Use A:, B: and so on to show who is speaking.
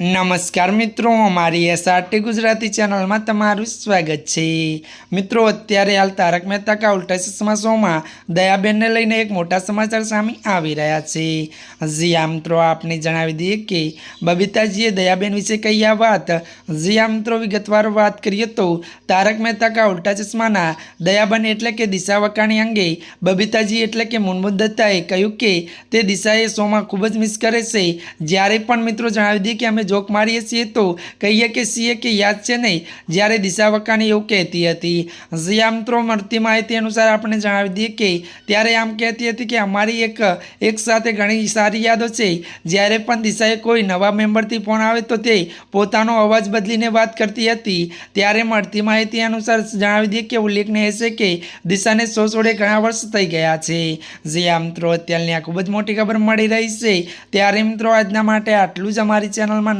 A: નમસ્કાર મિત્રો, અમારી એસઆરટી ગુજરાતી ચેનલમાં તમારું સ્વાગત છે. મિત્રો, અત્યારે હાલ તારક મહેતા કા ઉલ્ટા ચશ્મા શોમાં દયાબેનને લઈને એક મોટા સમાચાર સામે આવી રહ્યા છે. જી મિત્રો, આપને જણાવી દઈએ કે બબીતાજીએ દયાબેન વિશે કહી આ વાત. જી આ મિત્રો, વિગતવાર વાત કરીએ તો તારક મહેતા કા ઉલ્ટા ચશ્માના દયાબેન એટલે કે દિશા વકાણી અંગે બબીતાજી એટલે કે મુનમુદ દત્તાએ કહ્યું કે તે દિશાએ શોમાં ખૂબ જ મિસ કરે છે. જ્યારે પણ મિત્રો જણાવી દઈએ કે અમે જોક મારીએ છીએ તો કહીએ કે છીએ કે યાદ છે નહીં. જ્યારે દિશા વકાણી એવું કહેતી હતી ઝી આમ ત્રો મળતી માહિતી અનુસાર આપણે જણાવી દઈએ કે ત્યારે આમ કહેતી હતી કે અમારી એક એક સાથે ઘણી સારી યાદો છે. જ્યારે પણ દિશાએ કોઈ નવા મેમ્બરથી ફોન આવે તો તે પોતાનો અવાજ બદલીને વાત કરતી હતી. ત્યારે મળતી માહિતી અનુસાર જણાવી દઈએ કે ઉલ્લેખનીય છે કે દિશાને સો સોળે ઘણા વર્ષ થઈ ગયા છે. જે આ મિત્રો અત્યારની આ ખૂબ જ મોટી ખબર મળી રહી છે. ત્યારે મિત્રો આજના માટે આટલું જ અમારી ચેનલમાં